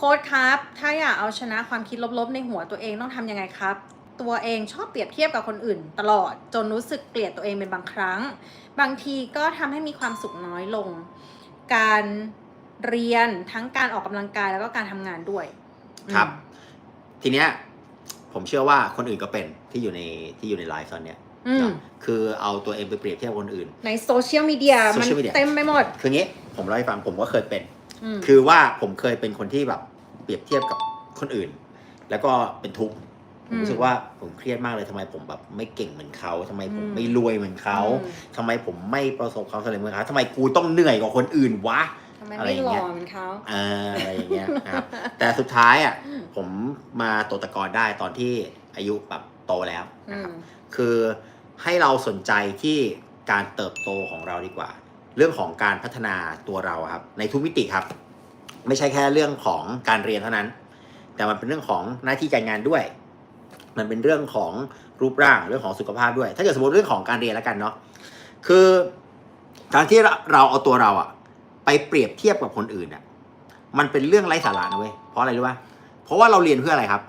โค้ดครับ ถ้าอยากเอาชนะความคิดลบๆ ในหัวตัวเองต้องทำยังไงครับ ตัวเองชอบเปรียบเทียบกับคนอื่น ตลอดจนรู้สึกเกลียดตัวเองเป็นบางครั้ง บางทีก็ทำให้มีความสุขน้อยลง การเรียนทั้งการออกกำลังกายแล้วก็การทำงานด้วยครับอืมทีเนี้ยผมเชื่อว่าคนอื่นก็เป็นที่อยู่ในที่อยู่ในไลฟ์ตอนเนี้ยอืมนะคือเอาตัวเองไปเปรียบเทียบกับคนอื่น ในโซเชียลมีเดียมัน Social media เต็มไปหมด คืองี้ผมเล่าให้ฟังผมก็เคยเป็นม คือว่าผมเคยเป็นคนที่แบบเปรียบเทียบกับคนอื่น แล้วก็เป็นทุกข์ผมรู้สึกว่าผมเครียดมากเลยทำไมผมแบบไม่เก่งเหมือนเขาทำไมผมไม่รวยเหมือนเขาอืมทำไมผมไม่ประสบความสำเร็จเหมือนเขาทำไมกูต้องเหนื่อยกว่าคนอื่นวะทำไมอะไรไม่อย่างหล่เงี้อยเหมือนเขาเอออะไรอย่างเงี้ยนะครับ แต่สุดท้ายอะผมมาตกตะกอนได้ตอนที่อายุแบบโตแล้วอืนะครับมคือให้เราสนใจที่การเติบโตของเราดีกว่า เรื่องของการพัฒนาตัวเราอะครับ ในทุกมิติครับ ไม่ใช่แค่เรื่องของการเรียนเท่านั้น แต่มันเป็นเรื่องของหน้าที่การงานด้วย มันเป็นเรื่องของรูปร่างเรื่องของสุขภาพด้วย ถ้าเกิดสมมติเรื่องของการเรียนแล้วกันเนาะคือการที่เราเอาตัวเราอะไปเปรียบเทียบกับคนอื่นอะมันเป็นเรื่องไร้สาระนะเว้ยเพราะอะไรรู้ป่ะเพราะว่าเราเรียนเพื่ออะไรครับ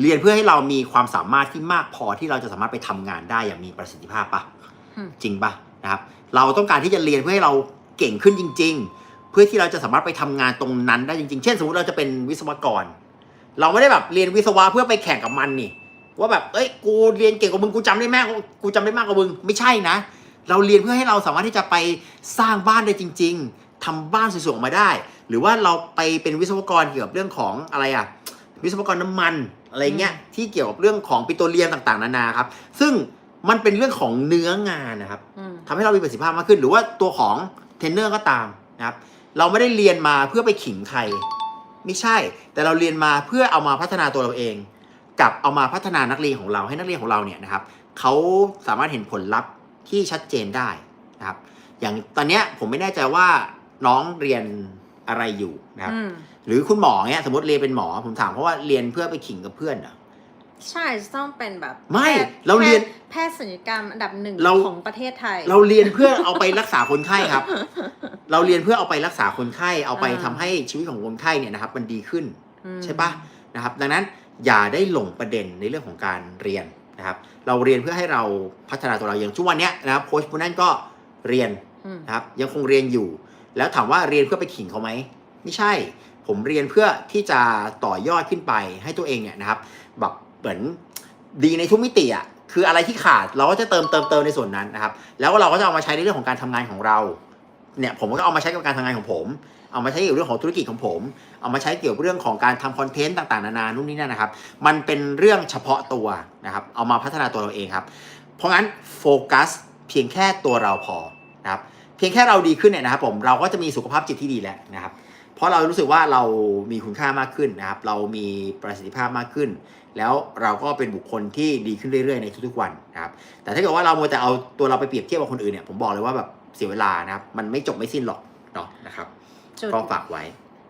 เรียนเพื่อให้เรามีความสามารถที่มากพอที่เราจะสามารถไปทำงานได้อย่างมีประสิทธิภาพปะอืมจริงปะ นะครับเราต้องการที่จะเรียนเพื่อให้เราเก่งขึ้นจริง ๆ เพื่อที่เราจะสามารถไปทำงานตรงนั้นได้จริง ๆ เช่น สมมติเราจะเป็นวิศวกร เราไม่ได้แบบเรียนวิศวะเพื่อไปแข่งกับมันนี่ ว่าแบบเอ้ยกูเรียนเก่งกว่ามึงกูจำได้แม่กูจำได้มากกว่ามึงไม่ใช่นะ เราเรียนเพื่อให้เราสามารถที่จะไปสร้างบ้านได้จริง ๆทำบ้านสวยๆออกมาได้ หรือว่าเราไปเป็นวิศวกรเกี่ยวกับเรื่องของอะไรอะวิศวกรน้ำมันอะไรเงี้ยที่เกี่ยวกับเรื่องของปิโตรเลียมต่างๆ นานาครับ ซึ่ง มันเป็นเรื่องของเนื้องานนะครับอืมทำให้เรามีประสิทธิภาพมากขึ้น หรือว่าตัวของเทรนเนอร์ก็ตามนะครับ เราไม่ได้เรียนมาเพื่อไปขิงใคร ไม่ใช่ แต่เราเรียนมาเพื่อเอามาพัฒนาตัวเราเอง กับเอามาพัฒนานักเรียนของเราให้นักเรียนของเราเนี่ยนะครับเขาสามารถเห็นผลลัพธ์ที่ชัดเจนได้นะครับ อย่างตอนเนี้ยผมไม่แน่ใจว่าน้องเรียนอะไรอยู่นะครับ อืมหรือคุณหมอเนี่ยสมมติเรียนเป็นหมอ ผมถามเพราะว่าเรียนเพื่อไปขิงกับเพื่อนเหรอ ใช่จะต้องเป็นแบบไม่แพทย์เราเรียนแพทย์ศัลยกรรมอันดับหนึ่งเรา ของประเทศไทย เราเรียนเพื่อเอาไปรักษาคนไข้ครับ เราเรียนเพื่อเอาไปรักษาคนไข้ เอาไปอ่า ทำให้ชีวิตของคนไข้เนี่ยนะครับ มันดีขึ้น อืม ใช่ปะนะครับ ดังนั้นอย่าได้หลงประเด็นในเรื่องของการเรียนนะครับ เราเรียนเพื่อให้เราพัฒนาตัวเราอย่างทุกวันเนี้ยนะครับโค้ชผู้นั้นก็เรียนอืม นะครับ ยังคงเรียนอยู่ แล้วถามว่าเรียนเพื่อไปขิงเขาไหมไม่ใช่ ผมเรียนเพื่อที่จะต่อยอดขึ้นไปให้ตัวเองเนี่ยนะครับแบบ เหมือนดีในทุกมิติอะคืออะไรที่ขาดเราก็จะเติมเติมเติมในส่วนนั้นนะครับ แล้วเราก็จะเอามาใช้ในเรื่องของการทำงานของเราเนี่ยผมก็เอามาใช้กับการทำงานของผม เอามาใช้เกี่ยวกับเรื่องของธุรกิจของผม เอามาใช้เกี่ยวกับเรื่องของการทำคอนเทนต์ต่างๆนานานู่นนี่นั่นนะครับ มันเป็นเรื่องเฉพาะตัวนะครับ เอามาพัฒนาตัวเราเองครับ เพราะงั้นโฟกัสเพียงแค่ตัวเราพอนะครับ เพียงแค่เราดีขึ้นเนี่ยนะครับ ผมเราก็จะมีสุขภาพจิตที่ดีแล้วนะครับ เพราะเรารู้สึกว่าเรามีคุณค่ามากขึ้นนะครับ เรามีประสิทธิภาพมากขึ้น แล้วเราก็เป็นบุคคลที่ดีขึ้นเรื่อยๆในทุกๆวันนะครับ แต่ถ้าเกิดว่าเราโมวแต่เอาตัวเราไปเปรียบเทียบกับคนอื่นเนี่ยผมบอกเลยว่าแบบเสียเวลานะครับ มันไม่จบไม่สิ้นหรอกเนาะนะครับ จุด ก็ฝากไว้